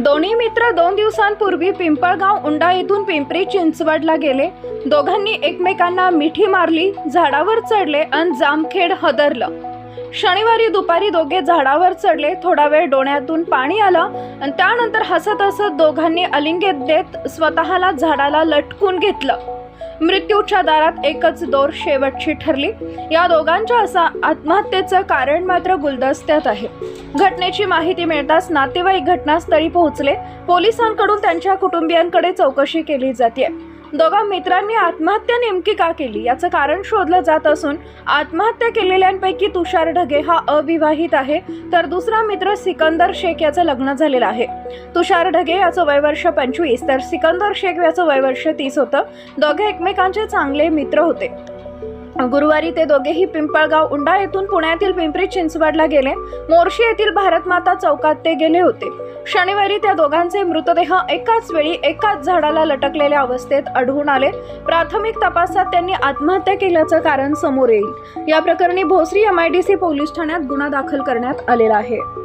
दोन्ही मित्र दोन दिवसांपूर्वी पिंपळगाव उंडा येथून पिंपरी चिंचवडला गेले. दोघांनी एकमेकांना मिठी मारली झाडावर चढले आणि जामखेड हदरलं. शनिवारी दुपारी दोघे झाडावर चढले थोडा वेळ डोळ्यातून पाणी आलं आणि त्यानंतर हसत हसत दोघांनी अलिंगेत देत स्वतःला झाडाला लटकून घेतलं. मृत्यूच्या दारात एकच दोर शेवटची ठरली. या दोघांच्या असा आत्महत्येचं कारण मात्र गुलदस्त्यात आहे. घटनेची माहिती मिळताच नातेवाईक घटनास्थळी पोहोचले. पोलिसांकडून त्यांच्या कुटुंबियांकडे चौकशी केली जाते दोघा मित्रांनी आत्महत्या नेमकी का केली? याचं कारण शोधलं जात असून आत्महत्या केलेल्यांपैकी तुषार ढगे हा अविवाहित आहे. तर दुसरा मित्र सिकंदर शेख याचं लग्न झालेलं आहे. तुषार ढगे याचं वयवर्ष पंचवीस तर सिकंदर शेख याचं वयवर्ष तीस होतं. दोघे एकमेकांचे चांगले मित्र होते. गुरुवारी ते दोघेही पिंपळगाव उंडा येथून पुण्यातील पिंपरी चिंचवडला गेले. मोर्शी येथील भारतमाता चौकात ते गेले होते. शनिवारी त्या दोघांचे मृतदेह एकाच वेळी एकाच झाडाला लटकलेल्या अवस्थेत आढळून आले. प्राथमिक तपासात त्यांनी आत्महत्या केल्याचं कारण समोर येईल. या प्रकरणी Bhosari M I D C police ठाण्यात गुन्हा दाखल करण्यात आलेला आहे.